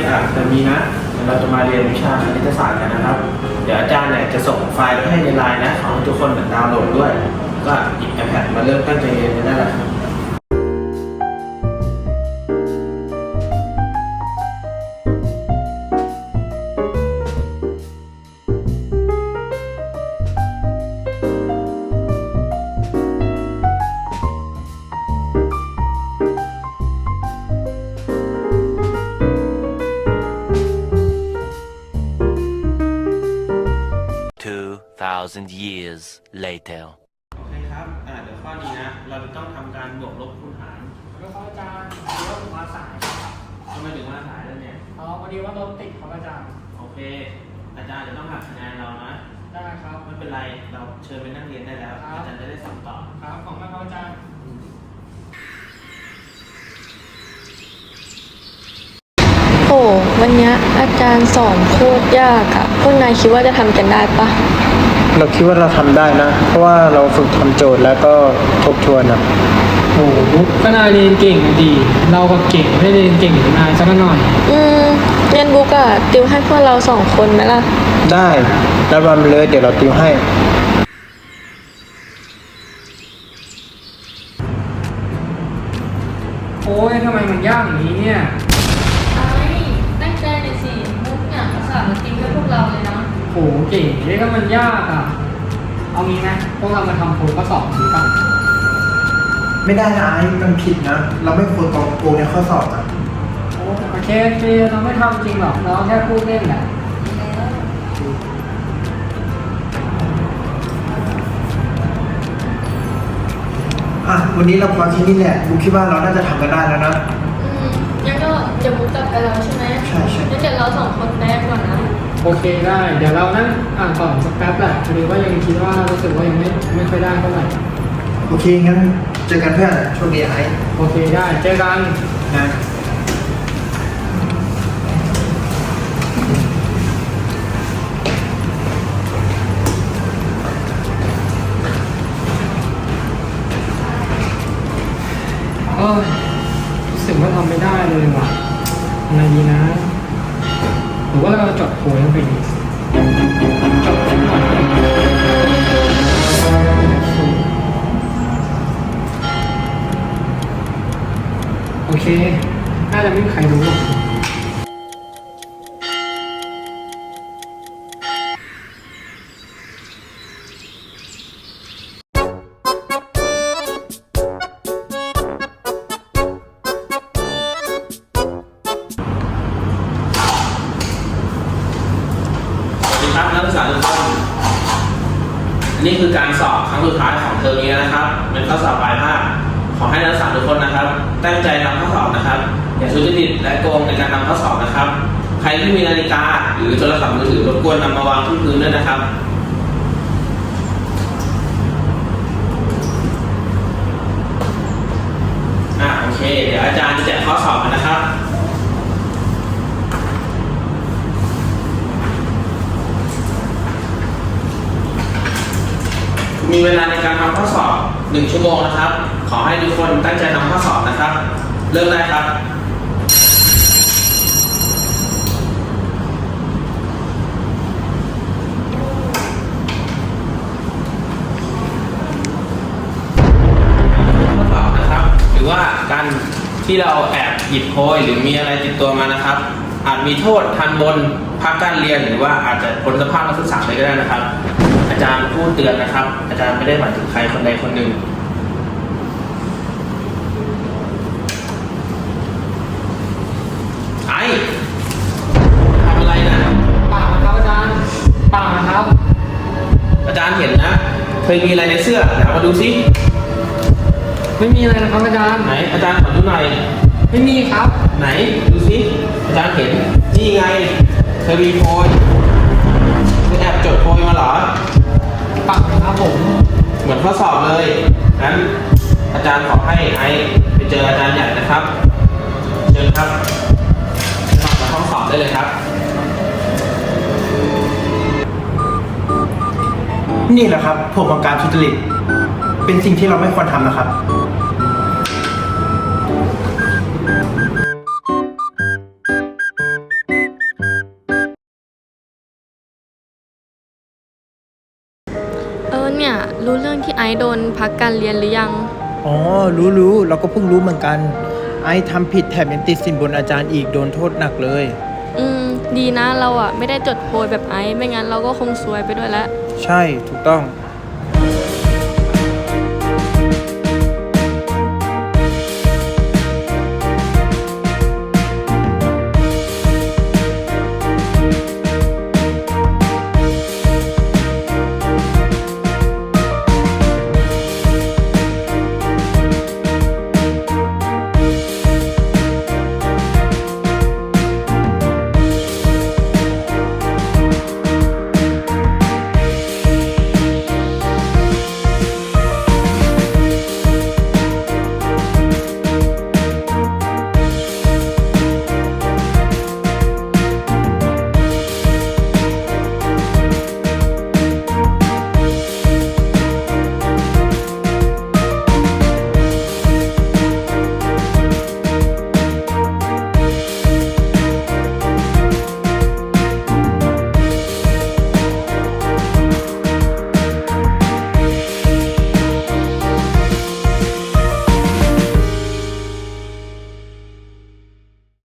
นอะแต่มีนะเดี๋ยวเราจะมาเรียนวิชาคณิตศาสตร์กันนะครับ เดี๋ยวอาจารย์เนี่ยจะส่งไฟล์ไปให้ในไลน์นะของทุกคนเหมือนดาวน์โหลดด้วย ก็หยิบ iPad มาเริ่มตั้งใจเรียนกันได้แล้ว 2,000 years later. โอเคครับ อ่า เดี๋ยวข้อนี้นะ เราจะต้องทำการบวกลบคูณหารแล้วครับอาจารย์พอดีว่าผมมาสายครับทำไมถึงมาสายแล้วเนี่ย อ๋อพอดีว่ารถติดครับอาจารย์ โอเค อาจารย์จะต้องหักคะแนนเรานะ ได้ครับ ไม่เป็นไร เราเชิญไปนั่งเรียนได้แล้ว อาจารย์จะได้สอนต่อ ครับ ของแม่ครับอาจารย์ โอ้วันเนี้ยอาจารย์สอนโคตรยากอะพวกนายคิดว่าจะทำกันได้ปะ เราคิดว่าเราทำได้นะ เพราะว่าเราฝึกทำโจทย์แล้วก็ทบทวนอะโอ้โหก็นายเรียนเก่งอะดี เราก็เก่งไม่ได้เรียนเก่งเหมือนนายสักหน่อย อืมเรียนบุ๊กอะติวให้พวกเราสองคนไหมล่ะ ได้แล้ววันเลยเดี๋ยวเราติวให้ โอ้ยทำไมมันยากอย่างนี้เนี่ย หเก่งเฮ้ยก็มันยากอะ เอางี้นะพวกเรามาทำโพลข้อสอบดีป่ะไม่ได้นะไอ้มันผิดนะ เราไม่ควรตอบโกงในข้อสอบอะโอ้โอเคโอเคเราไม่ทำจริงหรอกเราแค่พูดเล่นแหละอะวันนี้เราพอที่นี่แหละบุคิดว่าเราน่าจะทำกันได้แล้วนะ อืมงั้นก็เดี๋ยวมุกกลับไปแล้วใช่ไหมใช่ใช่ งั้นเดี๋ยวเราสองคนแรกก่อนนะ โอเคได้ เดี๋ยวเรานั่งอ่านก่อนสักแป๊บแหละพอดีว่ายังคิดว่ารู้สึกว่ายังไม่ไม่ค่อยได้เท่าไหร่โอเคงั้นเจอกันเพื่อนโชคดีไอ้โอเคได้เจอกันนะเออรู้สึกว่าทำไม่ได้เลยว่ะอะไรดีนะหรือว่า เราจดโพยลงไปดีจดสักหน่อยโอเค น่าจะไม่มีใครรู้หรอก นี่คือการสอบครั้งสุดท้ายของเทอมนี้นะครับเป็นข้อสอบปลายภาคขอให้นักศึกษาทุกคนนะครับ ตั้งใจทำข้อสอบนะครับ อย่าทุจริตและโกงในการทำข้อสอบนะครับ ใครที่มีนาฬิกาหรือโทรศัพท์มือถือรบกวนนำมาวางที่พื้นด้วยนะครับ อ่าโอเค เดี๋ยวอาจารย์จะแจกข้อสอบกันนะครับ มีเวลาในการทำข้อสอบ 1 ชั่วโมงนะครับ ขอให้ทุกคนตั้งใจทำข้อสอบนะครับ เริ่มได้ครับข้อสอบนะครับ หรือว่าการที่เราแอบหยิบโพยหรือมีอะไรติดตัวมานะครับ อาจมีโทษทันบนพักการเรียนหรือว่าอาจจะพ้นสภาพนักศึกษาเลยก็ได้นะครับ อาจารย์พูดเตือนนะครับ อาจารย์ไม่ได้หมายถึงใครคนใดคนหนึ่งไอ้ทำอะไรนะเปล่านะครับอาจารย์เปล่านะครับ อาจารย์เห็นนะ เคยมีอะไรในเสื้อไหนเอามาดูซิไม่มีอะไรนะครับอาจารย์ ไหน อาจารย์ขอดูหน่อยไม่มีครับ ไหนดูซิอาจารย์เห็นนี่ไงเธอมีโพยเธอแอบ จดโพยมาเหรอปล่าครับผม เหมือนข้อสอบเลยงั้นอาจารย์ขอให้ไอไปเจออาจารย์ใหญ่นะครับ เชิญครับสมัครมาห้องสอบได้เลยครับ นี่แหละครับผลของการทุจริต เป็นสิ่งที่เราไม่ควรทำนะครับ รู้เรื่องที่ไอซ์โดนพักการเรียนหรือยัง อ๋อ รู้รู้เราก็เพิ่งรู้เหมือนกัน ไอ้ทำผิดแถมยังติดสินบนอาจารย์อีกโดนโทษหนักเลย อืม ดีนะเราอะไม่ได้จดโพยแบบไอซ์ไม่งั้นเราก็คงซวยไปด้วยแล้ว ใช่ถูกต้องอ